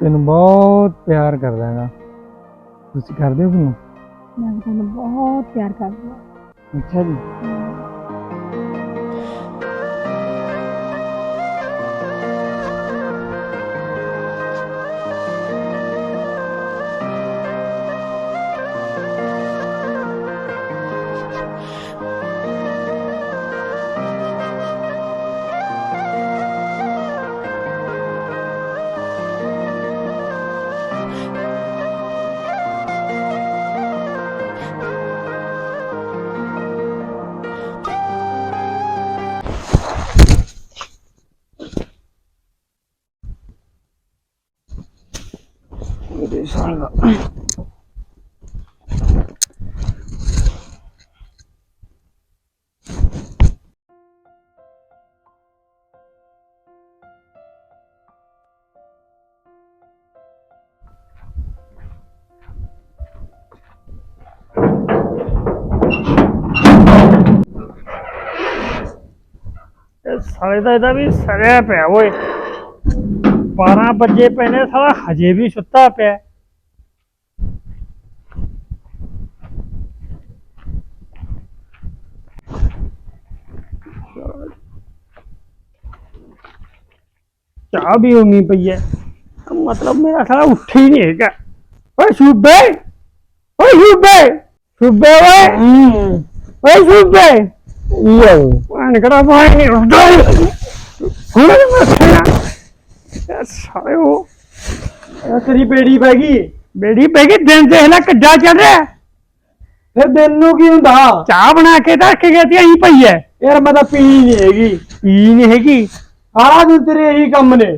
ਤੈਨੂੰ ਬਹੁਤ ਪਿਆਰ ਕਰਦਾ ਹਾਂ ਤੁਸੀਂ ਕਰਦੇ ਹੋ ਕਿ ਨਹੀਂ ਮੈਂ ਤੈਨੂੰ ਬਹੁਤ ਪਿਆਰ ਕਰਦੀ ਹਾਂ। ਅੱਛਾ ਜੀ। ਸਾਲੇ ਦਾ ਇਹਦਾ ਵੀ ਸਰਿਆ ਪਿਆ ਓਏ। 12 ਵਜੇ ਪਏ ਨੇ ਸਾਲਾ ਹਜੇ ਵੀ ਸੁੱਤਾ ਪਿਆ। ਚਾਹ ਵੀ ਉਮੀ ਪਈ ਹੈ ਮਤਲਬ ਮੇਰਾ ਸਾਲਾ ਉੱਠ ਹੀ ਨਹੀਂ ਹੈਗਾ। ਓਏ ਸੁਬੇ ਓਏ ਸੁਬੇ ਸੁਬੇ ਓਏ। ਓਏ ਸੁਬੇ। ਯੋ ਪਾਣ ਕਰਾ ਪਾਣ ਨਹੀਂ ਉੱਠਦਾ ਹੁਣ ਮੈਂ ਉੱਠਿਆ ਇਹ ਸਾਲਿਓ ਇਹ ਤੇਰੀ ਬੇੜੀ ਪੈ ਗਈ। ਬੇੜੀ ਪੈ ਗਈ ਦਿਨ ਦੇਖ ਲੈ ਕਿੱਡਾ ਚੱਲ ਰਿਹਾ। ਫਿਰ ਦਿਨ ਨੂੰ ਕੀ ਹੁੰਦਾ? ਚਾਹ ਬਣਾ ਕੇ ਤਾਂ ਰੱਖ ਗਿਆ ਤੇ ਅਹੀਂ ਪਈ ਐ। ਯਾਰ ਮੈਂ ਤਾਂ ਪੀ ਨਹੀਂ ਹੈਗੀ। ਪੀ ਨਹੀਂ ਹੈਗੀ। ਸਾਰਾ ਦਿਨ ਤੇਰੇ ਇਹੀ ਕੰਮ ਨੇ।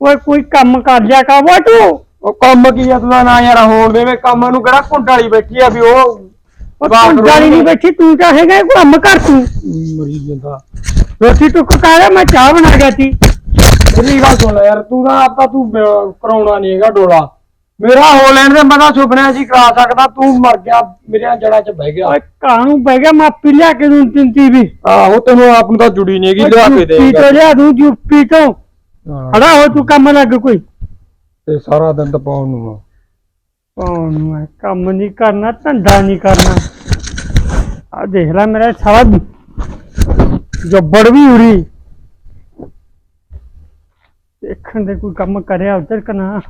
ਓਏ ਕੋਈ ਕੰਮ ਕਰ ਲਿਆ ਕਰ ਵਾ ਤੂੰ ਉਹ ਕੰਮ ਕੀ ਆ ਤੂੰ ਨਾ ਯਾਰ ਹੋਣ ਦੇਵੇਂ। ਕੰਮ ਨੂੰ ਕਿਹੜਾ ਕੁੰਡਾਲੀ ਬੈਠੀ ਆ ਵੀ ਉਹ ਕੁੰਡਾਲੀ ਨਹੀਂ ਬੈਠੀ ਤੂੰ ਤਾਂ ਹੈਗਾ ਇਹ ਕੰਮ ਕਰ ਤੂੰ। ਮਰੀ ਜਾਂਦਾ। ਰੋਟੀ ਟੁੱਕ ਕਰ ਮੈਂ ਚਾਹ ਬਣਾ ਗਿਆ ਸੀ ਮੇਰੀ ਗੱਲ ਸੁਣ ਲੈ ਯਾਰ ਤੂੰ ਤਾਂ ਆਪਾਂ ਤੂੰ ਅਹ, ਕਰਾਉਣਾ ਨਹੀਂ ਹੈਗਾ ਡੋਲਾ। ਮੇਰਾ ਹੋ ਲੈਣ ਦੇ ਮੈਂ ਤਾਂ ਸੁਪਨਿਆਂ ਜੀ ਕਰਾ ਸਕਦਾ ਤੂੰ ਮਰ ਗਿਆ ਮੇਰੇ ਜੜਾ 'ਚ ਬਹਿ ਗਿਆ। ਓਏ ਕਾਹਨੂੰ ਬਹਿ ਗਿਆ ਮਾਪੀ ਲਿਆ ਕੇ ਦੂੰ ਤਿੰਤੀ ਵੀ। ਆਹੋ ਤੈਨੂੰ ਆਪ ਨੂੰ ਤਾਂ ਜੁੜੀ ਨਹੀਂ ਹੈਗੀ ਲਿਆ ਕੇ ਦੇਗਾ। ਤੋਂ ਲਿਆ ਦੂੰ ਜੁੱਪੀ ਤੋਂ। ਖੜਾ ਹੋ ਤੂੰ ਕੰਮ ਲੱਗ ਕੋਈ। ਤੇ ਸਾਰਾ ਦਿਨ ਤਾਂ ਪਾਉਣ ਨੂੰ ਆ। ਪਾਉਣ ਨੂੰ ਹੈ, ਕੰਮ ਨਹੀਂ ਕਰਨਾ ਧੰਦਾ ਨਹੀਂ ਕਰਨਾ। ਆ ਦੇਖ ਲੈ ਮੇਰਾ ਸਾਰਾ ਜੱਬੜ ਵੀ ਉਰੀ। ਦੇਖਣ ਦੇ ਕੋਈ ਕੰਮ ਕਰਿਆ ਉਧਰ ਕਨਾ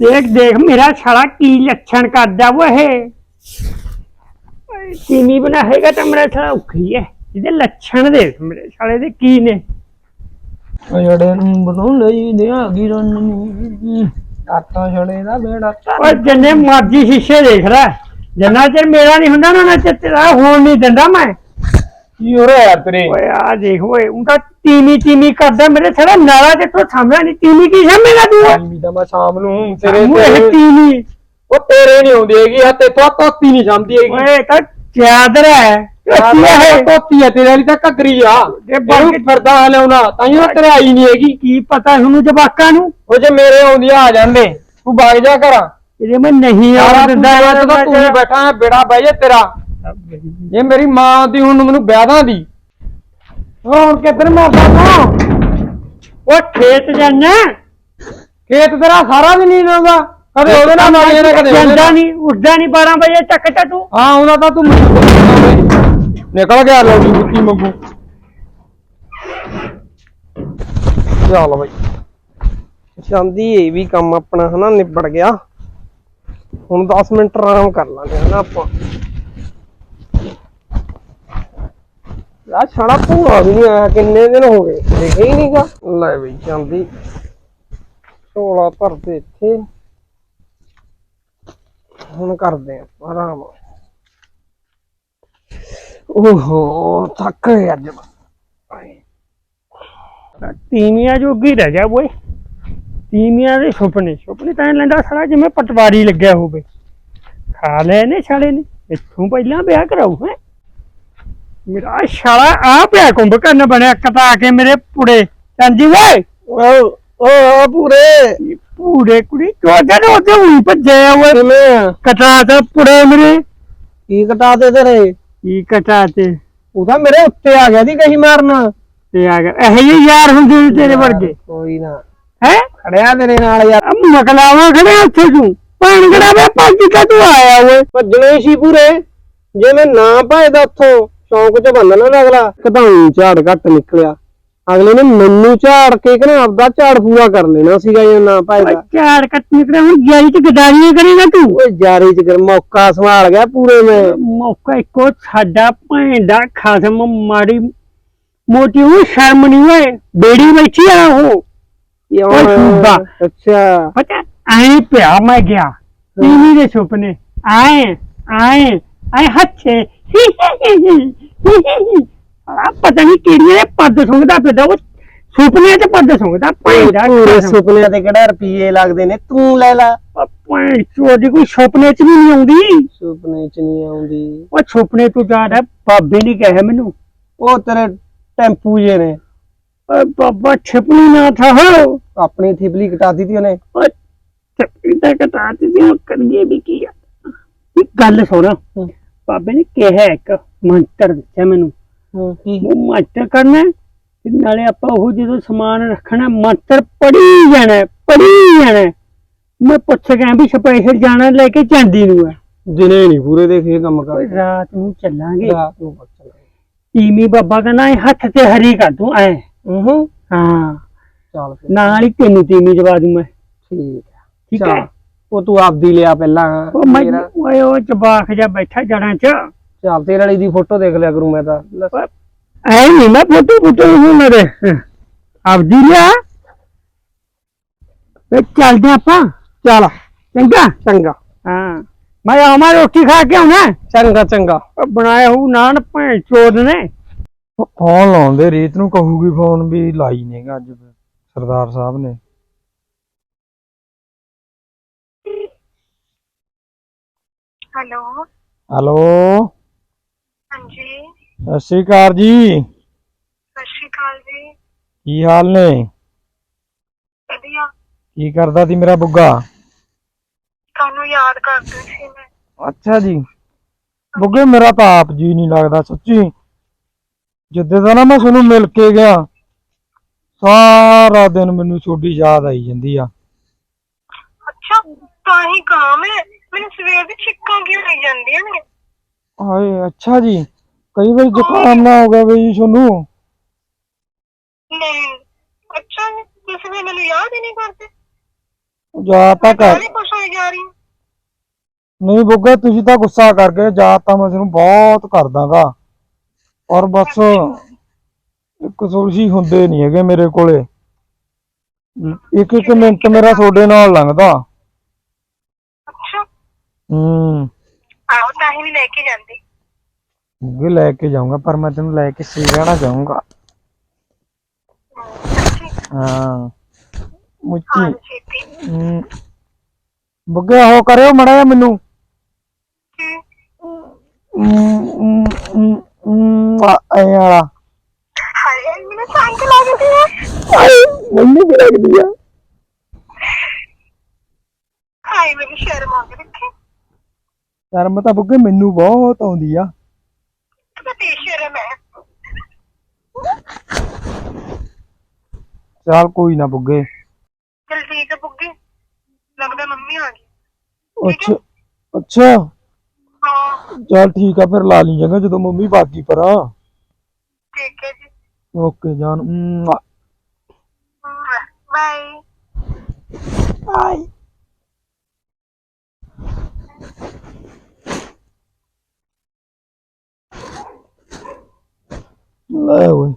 ਦੇਖ ਦੇਖ ਮੇਰਾ ਸਾਲਾ ਕੀ ਲੱਛਣ ਕਰਦਾ ਉਹ ਇਹ। ਚੀਨੀ ਬਣਾ ਹੈਗਾ ਤਾਂ ਮੇਰਾ ਸਾਲਾ ਔਖੀ ਹੈ। ਇਹਦੇ ਲੱਛਣ ਦੇਖ ਮੇਰੇ ਸਾਲੇ ਦੇ ਕੀ ਨੇ। ਜੜੇ ਨੂੰ ਬਣਾਉਣ ਲਈ ਦਿਆ ਗਿਰਨ ਨੂੰ। ਆਟਾ ਛੜੇ ਦਾ ਬੇੜਾ ਓਏ ਜਿੰਨੇ ਮਰਜ਼ੀ ਸ਼ੀਸ਼ੇ ਦੇਖ ਲੈ। ਜਿੰਨਾ ਚਿਰ ਮੇਰਾ ਨਹੀਂ ਹੁੰਦਾ ਨਾ ਨਾ ਚਿਰ ਤੇਰਾ ਹੋਣ ਨਹੀਂ ਦਿੰਦਾ ਮੈਂ। ਕੀ ਹੋ ਰਿਹਾ ਯਾਰ ਤੇਰੇ? ਓਏ ਆ ਦੇਖ ਓਏ ਉਹਦਾ ਤੀਮੀ ਤੀਮੀ ਕਰਦਾ ਮੇਰੇ ਸਾਲਾ ਨਾਲਾ ਤੇ ਤੂੰ ਸਾਹਮਣੇ ਨਹੀਂ ਤੀਮੀ ਕੀ ਸਮਝੇਗਾ ਤੂੰ ਵੀ ਤਾਂ ਮੈਂ ਸ਼ਾਮ ਨੂੰ ਤੇਰੇ ਤੇ ਇਹ ਤੀਮੀ ਉਹ ਤੇਰੇ ਨਹੀਂ ਆਉਂਦੀ ਹੈਗੀ ਆ ਤੇ ਤੋ ਤੋਤੀ ਨਹੀਂ ਸਮਝਦੀ ਹੈਗੀ। ਓਏ ਇਹ ਤਾਂ ਚਾਦਰ ਹੈ। ਕੀ ਹੈ ਤੋਤੀ ਹੈ ਤੇਰੇ ਵਾਲੀ ਤਾਂ ਘੱਗਰੀ ਆ। ਜੇ ਬਾਕੀ ਫਿਰਦਾ ਹਲਿਆਉਣਾ ਤਾਂ ਹੀ ਉਹ ਤੇਰੇ ਆਈ ਨਹੀਂ ਹੈਗੀ। ਕੀ ਪਤਾ ਹੁਣ ਜਵਾਕਾਂ ਨੂੰ? ਉਹ ਜੇ ਮੇਰੇ ਆਉਂਦੀ ਆ ਜਾਂਦੇ। ਤੂੰ ਵਗ ਜਾ ਘਰਾਂ। ਇਹਦੇ ਮੈਂ ਨਹੀਂ ਸਾਰਾ ਆਉਣ ਦਿੰਦਾ ਦਿੰਦਾ ਤਾਂ ਤੂੰ ਹੀ ਬੈਠਾ ਹੈ ਬੇੜਾ ਬਹਿ ਜਾ ਤੇਰਾ। ਇਹ ਮੇਰੀ ਮਾਂ ਦੀ ਹੁਣ ਮੈਨੂੰ ਵਿਆਹਾਂ ਦੀ। ਹੁਣ ਕਿੱਧਰ ਮਾਰਦਾ ਤੂੰ ਓ ਖੇਤ ਜਾਣਾ ਖੇਤ ਤੇਰਾ ਸਾਰਾ ਦਿਨ ਨਹੀਂ ਲਾਉਂਦਾ ਕਦੇ ਉਹਦੇ ਨਾਲ ਕਦੇ ਉਹਦੇ ਜਾਂਦਾ ਨਹੀਂ ਉੱਠਦਾ ਨਹੀਂ 12 ਵਜੇ ਤਾ ਤੂੰ। ਹਾਂ ਉਹਨਾਂ ਦਾ ਤੂੰ ਮੈਨੂੰ ਨਿਕਲ ਗਿਆ ਲੋਕੀ ਬੁੱਤੀ ਮੰਗੂ ਚੱਲ ਬਈ। ਜਾਂਦੀ ਇਹ ਵੀ ਕੰਮ ਆਪਣਾ ਹਨਾ, ਨਿਬੜ ਗਿਆ। ਹੁਣ 10 ਮਿੰਟ ਆਰਾਮ ਕਰ ਲਾਂਗੇ ਹਨਾ ਆਪਾਂ। ਆ ਛਾਲਾ ਭੂਆ ਵੀ ਨਹੀਂ ਆਇਆ, ਕਿੰਨੇ ਦਿਨ ਹੋ ਗਏ? ਦੇਖਿਆ ਹੀ ਨਹੀਂਗਾ ਲੈ ਬਈ ਚਾਂਦੀ ਢੋਲਾ ਭਰਦੇ ਇੱਥੇ। ਹੁਣ ਕਰਦੇ ਆਪਾਂ ਆਰਾਮ। ਓਹੋ ਥੱਕ ਗਏ ਅੱਜ ਮੈਂ। ਤੀਵੀਆਂ ਜੋਗੀ ਰਹਿ ਗਿਆ ਓਏ ਤੀਵੀਆਂ ਦੇ ਸੁਪਨੇ ਸੁਪਨੇ ਤਾਂ ਐਂ ਲੈਂਦਾ ਸਾਰਾ ਜਿਵੇਂ ਪਟਵਾਰੀ ਲੱਗਿਆ ਹੋਵੇ। ਖਾ ਲੈ ਨੇ ਛਾਲੇ ਨੇ ਇੱਥੋਂ ਪਹਿਲਾਂ ਵਿਆਹ ਕਰਾਉ ਹੈ। ਮੇਰਾ ਛਾਲਾ ਆ ਪਿਆ ਕੁੰਭ ਕਰਨ ਬਣਿਆ ਕਟਾ ਕੇ ਮੇਰੇ ਪੁੜੇ। ਚੰਜੀ ਓਏ। ਓ ਓ ਪੂਰੇ ਪੂੜੇ। ਕੁੜੀ ਚੋਦੇ ਦੇ ਉੱਤੇ ਹੋਈ ਭੱਜੇ ਆ? ਓਏ ਕਟਾ ਤੇ ਪੁੜੇ ਮੇਰੇ। ਕੀ ਕਟਾ ਦੇ ਤੇਰੇ? ਕੀ ਕਟਾ ਤੇ? ਉਹਦਾ ਮੇਰੇ ਉੱਤੇ ਆ ਗਿਆ ਦੀ ਕਹੀ ਮਾਰਨ। ਤੇ ਆ ਗਿਆ। ਇਹ ਜਿਹੇ ਯਾਰ ਹੁੰਦੇ ਨੇ ਤੇਰੇ ਵਰਗੇ। ਕੋਈ ਨਾ। ਹੈ? ਖੜਿਆ ਤੇਰੇ ਨਾਲ ਯਾਰ। ਮਕਲਾਵਾ ਖੜੇ ਉੱਥੇ ਤੂੰ। ਭੈਣ ਕਿਹੜਾ ਵੇ ਭੱਜ ਕੇ ਤੂੰ ਆਇਆ ਓਏ? ਭੱਜਣੇ ਸੀ ਪੂਰੇ। ਜੇ ਮੈਂ ਨਾ ਭਜਦਾ ਉੱਥੋਂ ਸ਼ੌਂਕ ਚ ਬੰਨਣਾ ਨਾ ਅਗਲਾ। ਕਢਾਉਂ ਝਾੜ ਘੱਟ ਨਿਕਲਿਆ। ਅਗਲੇ ਨੇ ਮੈਨੂੰ ਝਾੜ ਕੇ ਕਹਿੰਦਾ ਆਪਦਾ ਝਾੜ ਪੂਰਾ ਕਰ ਲੈਣਾ ਸੀਗਾ ਜੇ ਨਾ ਭਜਦਾ ਚਾਰ ਕੱਟ ਨਿਕਲੇ ਹੁਣ ਜਾਰੀ ਚ ਗਦਾਰੀਆਂ ਕਰੇਗਾ ਤੂੰ? ਓਏ ਜਾਰੀ ਚ ਕਰ ਮੌਕਾ ਸੰਭਾਲ ਗਿਆ ਪੂਰੇ ਮੈਂ ਮੌਕਾ ਇੱਕੋ ਸਾਡਾ ਭੈਣ ਦਾ ਖਸਮ ਮਾੜੀ ਮੋਟੀ ਉਹ ਸ਼ਰਮ ਨਹੀਂ ਓਏ ਬੇੜੀ ਬੈਠੀ ਆ ਉਹ। ਸੂਬਾ। ਅੱਛਾ। ਪਤਾ ਐ ਪਿਆ ਮੈਂ ਗਿਆ ਟੀਵੀ ਦੇ ਸੁਪਨੇ। ਆਏ ਆਏ ਆਏ ਹੱਥੇ। ਆ ਪਤਾ ਨਹੀਂ ਕਿਹੜੀਆਂ ਦੇ ਪੱਦ ਸੁੰਘਦਾ ਫਿਰਦਾ ਉਹ ਸੁਪਨੇ ਚ ਪੱਦ ਸੁੰਘਦਾ ਭੈਣ ਦਾ ਪੂਰੇ ਖਸਮ। ਸੁਪਨਿਆਂ ਤੇ ਕਿਹੜਾ ਰੁਪਏ ਲੱਗਦੇ ਨੇ ਤੂੰ ਲੈ ਲੈ। ਉਹ ਭੈਣ ਚੋਦੀ ਕੋਈ ਸੁਪਨੇ ਚ ਵੀ ਨਹੀਂ ਆਉਂਦੀ। ਸੁਪਨੇ ਚ ਨਹੀਂ ਆਉਂਦੀ। ਉਹ ਸੁਪਨੇ ਤੋਂ ਜ਼ਿਆਦਾ ਬਾਬੇ ਨੇ ਕਿਹਾ ਮੈਨੂੰ। ਉਹ ਤੇਰੇ ਟੈਂਪੂ ਜੇ ਨੇ। ਬਾਬਾ ਛਪਣੀ ਨਾ ਥਾ ਹੋ ਆਪਣੀ ਥਿਪਲੀ ਕਟਾ ਦਿੱਤੀ ਉਹਨੇ। ਤਾਂ ਕਟਾ ਦਿੱਤੀ ਕਰੀਏ ਵੀ ਕੀ ਆ। ਇੱਕ ਗੱਲ ਸੁਣ। ਹੂੰ। ਬਾਬੇ ਨੇ ਕਿਹਾ ਇੱਕ ਮੰਤਰ ਦਿੱਤਾ ਮੈਨੂੰ। ਉਹ ਮੰਤਰ ਕਰਨਾ ਤੇ ਨਾਲੇ ਆਪਾਂ ਉਹ ਜਦੋਂ ਸਮਾਨ ਰੱਖਣਾ ਮੰਤਰ ਪੜੀ ਜਾਣਾ ਪੜੀ ਜਾਣਾ। ਮੈਂ ਪੁੱਛ ਗਿਆ ਵੀ ਸਪੈਸ਼ਲ ਜਾਣਾ ਲੈ ਕੇ ਚਾਂਦੀ ਨੂੰ ਹੈ। ਦਿਨੇ ਨਹੀਂ ਪੂਰੇ ਦੇਖੇ ਕੰਮ ਕਰ। ਰਾਤ ਨੂੰ ਚੱਲਾਂਗੇ। ਰਾਤ ਨੂੰ ਲੈ ਤੀਮੀ ਬਾਬਾ ਕਹਿੰਦਾ ਇਹ ਹੱਥ ਤੇ ਹਰੀ ਕਰ ਦੂੰ ਐ ਹੂੰ ਹਾਂ। ਚੱਲ ਫਿਰ। ਨਾਲ ਹੀ ਤੈਨੂੰ ਤੀਮੀ ਜਵਾ ਦੂੰ ਮੈਂ। ਠੀਕ ਹੈ ਠੀਕ। ਹੈ? ਉਹ ਤੂੰ ਆਪਦੀ ਲਿਆ ਪਹਿਲਾਂ ਉਹ ਮੈਂ ਉਹ ਚਬਾਖ ਜਾ ਬੈਠਾ ਜੜਾਂ ਚ। ਚੱਲ ਤੇਰੇ ਵਾਲੀ ਦੀ ਫੋਟੋ ਦੇਖ ਲਿਆ ਕਰੂੰ ਮੈਂ ਤਾਂ। ਲੈ। ਐ ਨਹੀਂ ਮੈਂ ਫੋਟੋ ਫੋਟੋ ਹੁਣ ਮੇਰੇ। ਆਪਦੀ ਲਿਆ। ਵੇ ਚੱਲਦੇ ਆਪਾਂ। ਚੱਲ ਚੰਗਾ? ਚੰਗਾ। ਹਾਂ। ਮੈਂ ਆਵਾਂ ਰੋਟੀ ਖਾ ਕੇ ਆਉਣਾ। ਚੰਗਾ ਚੰਗਾ। ਉਹ ਬਣਾਇਆ ਹੂ ਨਾਨ ਭੈਣ ਚੋਦ ਨੇ। ਫੋਨ ਲਾਉਂਦੇ ਰੀਤ ਨੂੰ ਕਹੂਗੀ ਫੋਨ ਵੀ ਲਾਈ ਨੇਗਾ ਅੱਜ। ਸਰਦਾਰ ਸਾਹਿਬ ਨੇ। ਹੈਲੋ। ਹੈਲੋ। ਹਾਂਜੀ। ਸਤਿ ਸ਼੍ਰੀ ਅਕਾਲ ਜੀ। ਸਤਿ ਸ਼੍ਰੀ ਅਕਾਲ ਜੀ। ਕੀ ਹਾਲ ਨੇ? ਵਧੀਆ। ਕੀ ਕਰਦਾ ਸੀ ਮੇਰਾ ਬੁੱਗਾ? ਤੁਹਾਨੂੰ ਯਾਦ ਕਰਦੀ ਸੀ ਮੈਂ। ਅੱਛਾ ਜੀ। ਬੁੱਗੇ ਮੇਰਾ ਤਾਂ ਆਪ ਜੀ ਨਹੀਂ ਲੱਗਦਾ ਸੱਚੀ। ਜਿੱਦੇ ਦਾ ਨਾ ਮੈਂ ਤੁਹਾਨੂੰ ਮਿਲ ਕੇ ਗਿਆ ਸਾਰਾ ਦਿਨ ਮੈਨੂੰ ਤੁਹਾਡੀ ਯਾਦ ਆਈ ਜਾਂਦੀ ਆ। ਅੱਛਾ ਤਾਂ ਹੀ ਕਹਾਂ ਮੈਂ। ਮੈਨੂੰ ਸਵੇਰ ਦੀ ਛਿੱਕਾਂ ਕਿਉਂ ਆਈ ਜਾਂਦੀਆਂ ਨੇ? ਹਾਏ ਅੱਛਾ ਜੀ। ਕਈ ਵਾਰ ਜ਼ੁਕਾਮ ਨਾ ਹੋ ਗਿਆ ਵੀ ਜੀ ਤੁਹਾਨੂੰ। ਨਹੀਂ ਅੱਛਾ ਜੀ, ਤੁਸੀਂ ਵੀ ਮੈਨੂੰ ਯਾਦ ਹੀ ਨਹੀਂ ਕਰਦੇ। ਤਾਂ ਕਰ ਨਹੀਂ ਕੁਛ ਹੋਈ ਜਾ ਰਹੀ। ਹਾਂ। ਨਹੀਂ ਬੁੱਗਾ ਤੁਸੀਂ ਤਾਂ ਗੁੱਸਾ ਕਰ ਗਏ ਯਾਦ ਤਾਂ ਮੈਂ ਤੁਹਾਨੂੰ ਬਹੁਤ ਕਰਦਾਗਾ। ਔਰ ਬਸ ਇੱਕ ਸੁਲਝੀ ਹੁੰਦੇ ਨਹੀਂ ਹੈਗੇ ਮੇਰੇ ਕੋਲੇ। ਇੱਕ ਇੱਕ ਮਿੰਟ ਮੇਰਾ ਤੁਹਾਡੇ ਨਾਲ ਲੰਘਦਾ। ਅੱਛਾ। ਹੂੰ। ਨਹੀਂ ਲੈ ਕੇ ਜਾਂਦੀ। ਬੁੱਗੇ ਲੈ ਕੇ ਜਾਊਂਗਾ ਪਰ ਮੈਂ ਤੈਨੂੰ ਲੈ ਕੇ ਚਾਹੂੰਗਾ। ਸੱਚੀ ਹਾਂ ਮੁੱਚੀ। ਛੇਤੀ। ਹੂੰ। ਬੁੱਗੇ ਹੋ ਕਰਿਓ ਮੜਾ ਮੈਨੂੰ। ਕੀ? ਹੂੰ, ਹੂੰ, ਹੂੰ, ਹੂੰ, ਆ, ਐਂ ਵਾਲਾ। ਹਾਏ ਮੈਨੂੰ ਸੰਗ ਲੱਗਦੀ ਹੈ ਆਏ ਮੈਨੂੰ ਵੀ ਲੱਗਦੀ ਆ। ਹਾਏ ਮੈਨੂੰ ਸ਼ਰਮ ਆਉਂਦੀ ਰੱਖੇ ਸ਼ਰਮ ਤਾਂ ਬੁੱਗੇ ਮੈਨੂੰ ਬਹੁਤ ਆਉਂਦੀ ਆ। ਤੂੰ ਹੈ ਚੱਲ ਕੋਈ ਨਾ ਬੁੱਗੇ ਚਲ ਠੀਕ ਹੈ ਬੁੱਗੀ ਲੱਗਦਾ ਮੰਮੀ ਆ ਗਈ। ਅੱਛਾ ਅੱਛਾ। ਹਾਂ। ਚੱਲ ਠੀਕ ਆ ਫਿਰ ਲਾ ਲਈ ਜਾਂਗਾ ਜਦੋਂ ਮੰਮੀ ਬਾਗੀ ਪਰ। ਠੀਕ ਹੈ ਜੀ। ਓਕੇ ਜਾਨ ਉਮ, ਬਾਏ ਆਈ ਲੈ ਓਏ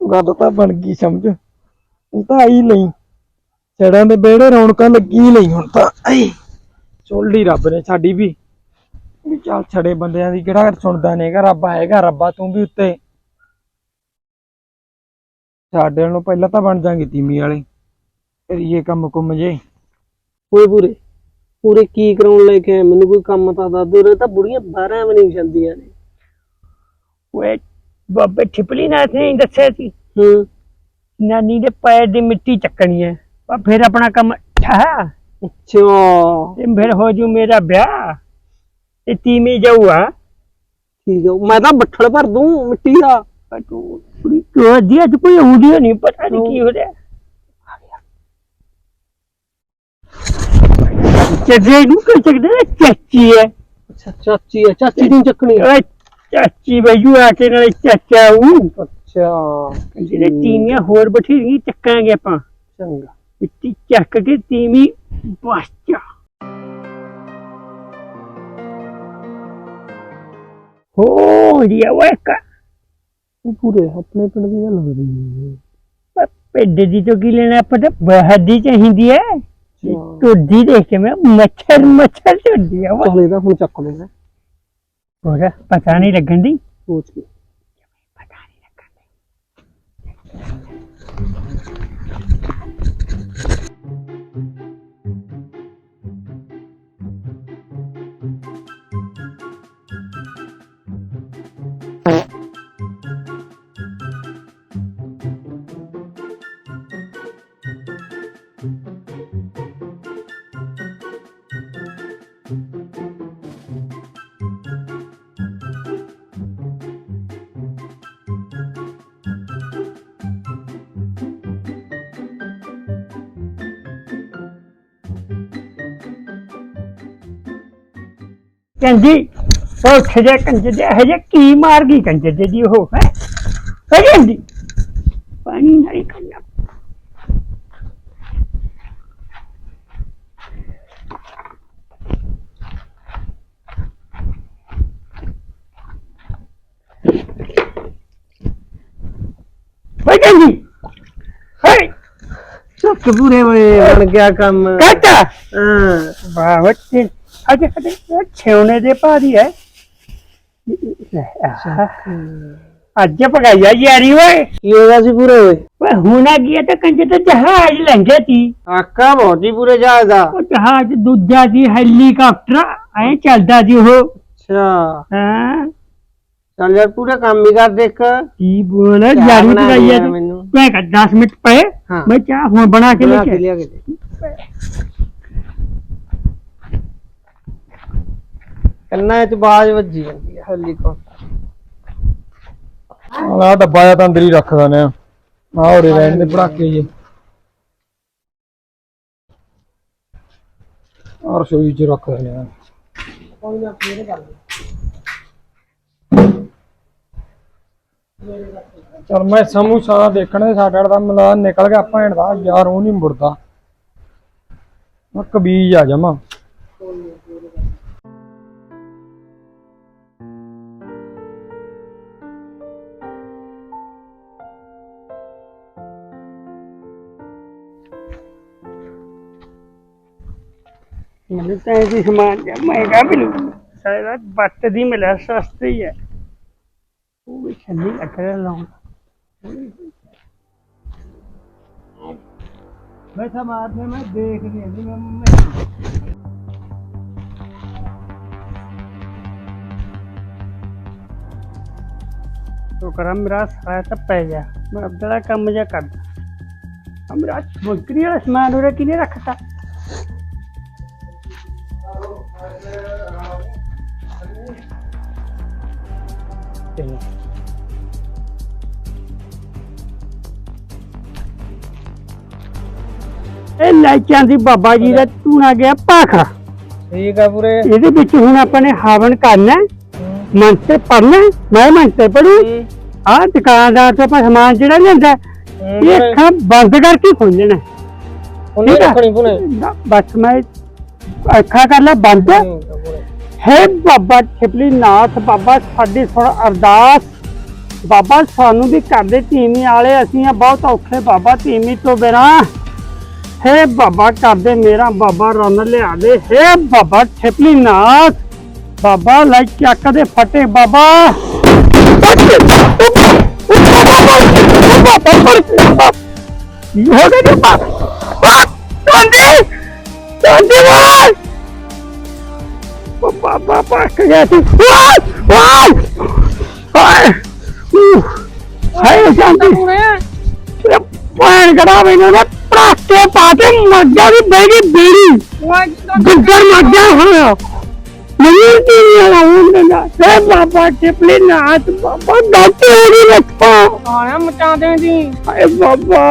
ਗੱਲ ਤਾਂ ਬਣ ਗਈ ਸਮਝ। ਹੁਣ ਤਾਂ ਆਈ ਲਈ। ਛੜਾਂ ਦੇ ਬੇੜੇ ਰੌਣਕਾਂ ਲੱਗੀ ਲਈ ਹੁਣ ਤਾਂ। ਆਈ। ਲਈ ਰੱਬ ਨੇ ਸਾਡੀ ਵੀ। ਵੀ ਚੱਲ ਛੜੇ ਬੰਦਿਆਂ ਦੀ ਕਿਹੜਾ ਸੁਣਦਾ ਨੇਗਾ ਰੱਬ ਹੈਗਾ ਰੱਬਾ ਤੂੰ ਵੀ ਉੱਤੇ। ਸਾਡੇ ਨੂੰ ਪਹਿਲਾਂ ਤਾਂ ਬਣ ਜਾਾਂਗੇ ਤੀਮੀ ਵਾਲੇ। ਕਰੀਏ ਕੰਮ ਕੁੰਮ ਜੇ। ਓਏ ਪੂਰੇ ਪੂਰੇ ਕੀ ਕਰਾਉਣ ਲੈ ਕੇ? ਮੈਨੂੰ ਕੋਈ ਕੰਮ ਤਾਂ ਦੱਸ ਦੋ ਰੇ ਤਾਂ ਬੁੜੀਆਂ 12 ਵੀ ਨਹੀਂ ਜਾਂਦੀਆਂ ਨੇ। ਓਏ ਬਾਬੇ ਠਿਪਲੀ ਨਾ ਨਹੀਂ ਦੱਸਿਆ ਸੀ। ਹੂੰ। ਨਾਨੀ ਦੇ ਪੈਰ ਦੀ ਮਿੱਟੀ ਚੱਕਣੀ ਹੈ। ਪਰ ਫਿਰ ਆਪਣਾ ਕੰਮ ਠਾ ਅੱਛਾ। ਤੇ ਫਿਰ ਹੋ ਜੂ ਮੇਰਾ ਵਿਆਹ। ਤੇ ਤੀਮੀ ਜਾਊਗਾ। ਠੀਕ ਹੈ ਮੈਂ ਤਾਂ ਬੱਠਲ ਭਰ ਦੂੰ ਮਿੱਟੀ ਦਾ। ਪਰ ਤੂੰ ਕੁੜੀ ਕਿਉਂ ਦੀ ਅੱਜ ਕੋਈ ਆਉਂਦੀ ਨਹੀਂ। ਪਤਾ ਨਹੀਂ ਕੀ ਹੋ ਰਿਹਾ। ਚੱਜੇ ਨੂੰ ਕਹਿ ਸਕਦੇ ਨੇ? ਚਾਚੀ ਹੈ। ਅੱਛਾ ਚਾਚੀ ਹੈ। ਚਾਚੀ ਦੀ ਚੱਕਣੀ ਹੈ। ਚਾਚੀ ਬਈੂ ਆ ਕੇ ਨਾਲ ਚਾਚਾ ਹੂੰ ਅੱਛਾ। ਜਿਹੜੇ ਤੀਵੀਆਂ ਹੋਰ ਬਥੇਰੀਆਂ ਚੱਕਾਂਗੇ ਆਪਾਂ। ਚੰਗਾ। ਮਿੱਟੀ ਚੱਕ ਕੇ ਤੀਵੀਂ ਬਸ ਜਾ ਹੋ ਲਿਆ ਵੇ ਕਾ ਇਹ ਪੂਰੇ ਆਪਣੇ ਪਿੰਡ ਦੀ ਗੱਲ ਹੋ ਰਹੀ ਹੈ ਪਿੰਡ ਦੀ ਤੋਂ ਕੀ ਲੈਣਾ ਆਪਾਂ ਤਾਂ? ਬਾਹਰ ਦੀ ਚਾਹੀਦੀ ਹੈ। ਟੋਡੀ ਦੇਖ ਕੇ ਮੈਂ ਮੱਛਰ ਮੱਛਰ ਟੋਡੀ ਆ। ਵਾ ਚਲ ਇਹਦਾ ਹੁਣ ਚੱਕ ਲੈਣਾ ਹੋਰ ਪਤਾ ਨਹੀਂ ਲੱਗਣ ਦੀ। ਸੋਚ ਕੇ। ਕਹਿੰਦੀ ਉਹ ਖਜੇ ਕੰਜੇ ਦੇ ਹਜੇ ਕੀ ਮਾਰ ਗਈ ਕੰਜੇ ਦੇ ਉਹ ਹੈ? ਕਹਿੰਦੀ ਪਾਣੀ ਨਹੀਂ ਕਰਨਾ ਕਹਿੰਦੀ ਹੈ ਚੱਕ ਪੂਰੇ ਵੇ ਬਣ ਗਿਆ ਕੰਮ। ਕਾਟਾ ਹਾਂ। ਵਾਹ ਬੱਚੇ ਅਜੇ ਕਦੇ ਛੇਉਣੇ ਦੇ ਭਾਰੀ ਹੈ। ਅੱਜ ਪਗਾਇਆ ਯਾਰੀ ਓਏ। ਕੀ ਹੋਇਆ ਸੀ ਪੂਰੇ? ਓਏ ਓਏ ਹੁਣਾ ਗਿਆ ਤਾਂ ਕੰਜੇ ਤੇ ਜਹਾਜ਼ ਲੰਘਿਆ ਸੀ ਆਕਾ ਮੋਦੀ ਪੂਰੇ ਜਹਾਜ਼ ਦਾ। ਉਹ ਜਹਾਜ਼ ਦੂਜਾ ਸੀ ਹੈਲੀਕਾਪਟਰ। ਐ ਚੱਲਦਾ ਸੀ ਉਹ। ਅੱਛਾ। ਹਾਂ। ਚੱਲ ਯਾਰ ਪੂਰੇ ਕੰਮ ਹੀ ਕਰ ਦੇਖ ਕੀ ਬੋਲ ਯਾਰੀ ਤੂੰ। ਮੈਨੂੰ। ਮੈਂ ਕਹ 10 ਮਿੰਟ ਪਏ। ਹਾਂ। ਮੈਂ ਚਾਹ ਹੁਣ ਬਣਾ ਕੇ ਲੈ ਕੇ ਕੇ ਲਿਆ ਕੇ ਦੇ ਕੰਨਾਂ 'ਚ ਬਾਜ ਵੱਜੀ ਜਾਂਦੀ ਹੈ ਹੈਲੀਕਾਪਟਰ। ਆ ਡੱਬਾ ਜਾਂ ਤਾਂ ਅੰਦਰ ਹੀ ਰੱਖ ਦਨੇ ਆ। ਆ ਹੋਰੇ ਰਹਿਣ ਦੇ ਪੜਾਕੇ ਜੇ। ਔਰ ਰਸੋਈ ਚ ਰੱਖ ਦਨੇ ਆ। ਚਲ ਮੈਂ ਸਮੂਸਾ ਦੇਖਣ ਦੇ ਸਾਡਾ ਦਾ ਮਲਾ ਨਿਕਲ ਗਿਆ ਭੈਣ ਦਾ ਯਾਰ ਉਹ ਨਹੀਂ ਮੁੜਦਾ। ਮੈਂ ਕਬੀਜ ਆ ਜਾਵਾਂ। तैं की समान जा महंगा भी नहीं सारा बट दी मिला सस्ती है वो भी छन्नी अकड़ा लाऊं मैं समाज में मैं देख रही हूँ मैं, मैं। तो करा मेरा सारा तो पै गया मैं अब जरा कम जा कर मेरा मंकरी वाला समान हो रहा किने रखता चलो ਇਹ ਲਾਈਚਾਂ ਦੀ ਬਾਬਾ ਜੀ ਦਾ ਟੂਣਾ ਗਿਆ ਪਾਖਾ ਠੀਕ ਆ ਪੂਰੇ। ਇਹਦੇ ਵਿੱਚ ਹੁਣ ਆਪਾਂ ਨੇ ਹਾਵਨ ਕਰਨਾ ਹੈ, ਮੰਤਰ ਪੜਨਾ ਹੈ, ਮੈਂ ਮੰਤਰ ਪੜੂ ਆਹ ਦੁਕਾਨਦਾਰ ਤੋਂ ਆਪਾਂ ਸਮਾਨ ਜਿਹੜਾ ਲੈਂਦਾ ਇਹ ਅੱਖਾਂ ਬੰਦ ਕਰਕੇ ਖੋਲਣਾ ਹੈ। ਉਹਨੇ ਠੀਕ ਆ? ਰੱਖਣੀ ਪੂਰੇ ਨਾ, ਬਸ ਮੈਂ ਅੱਖਾਂ ਕਰ ਲੈ ਬੰਦ ਹੈ। ਬਾਬਾ ਛਿਪਲੀ ਨਾਥ ਬਾਬਾ ਸਾਡੀ ਸੁਣ ਅਰਦਾਸ। ਬਾਬਾ ਸਾਨੂੰ ਵੀ ਕਰਦੇ ਤੀਵੀਂ ਵਾਲੇ ਅਸੀਂ ਆ ਬਹੁਤ ਔਖੇ ਬਾਬਾ ਤੀਵੀਂ ਤੋਂ ਬਿਨਾ। ਹੈ ਬਾਬਾ ਕਰਦੇ ਮੇਰਾ ਬਾਬਾ ਰਨ ਲਿਆ ਦੇ। ਹੈ ਬਾਬਾ ਛਿਪਲੀ ਨਾਥ ਬਾਬਾ ਲੈ ਚੱਕ ਦੇ ਫਟੇ ਬਾਬਾ। ਹੋ ਬਾਬਾ ਚੰਦੀ ਚੰਦੀ ਬਾਬਾ Papa, papa, kaya si... Wow! Wow! Ay! Ay, Santi! Pahan kena ਮੈਨੂੰ ਨਾ ਪ੍ਰਾਸਤੇ ਪਾਤੇ ਮਰ ਜਾ ਵੀ ਬੇੜੀ ਬੇੜੀ ਗੁੱਜਰ ਮਰ ਜਾ ਹਾਂ ਮੈਨੂੰ ਕੀ ਨਹੀਂ ਆਉਂਦਾ ਹੁੰਦਾ ਹੈ ਬਾਬਾ ਟਿਪਲੇ ਨਾਥ ਬਾਬਾ ਡਾਕਟਰ ਨਹੀਂ ਰੱਖਾ ਕਾਲਿਆ ਮਚਾ ਦੇਂਦੀ ਹਾਏ ਬਾਬਾ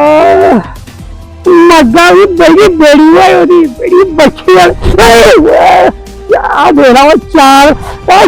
ਮੱਗਾ ਵੀ ਬੜੀ ਬੜੀ ਹੋਈ ਉਹਦੀ ਬੜੀ ਬੱਚੀ ਆ ਆ ਦੇ ਰਹਾ ਚਾਰ ਉਹ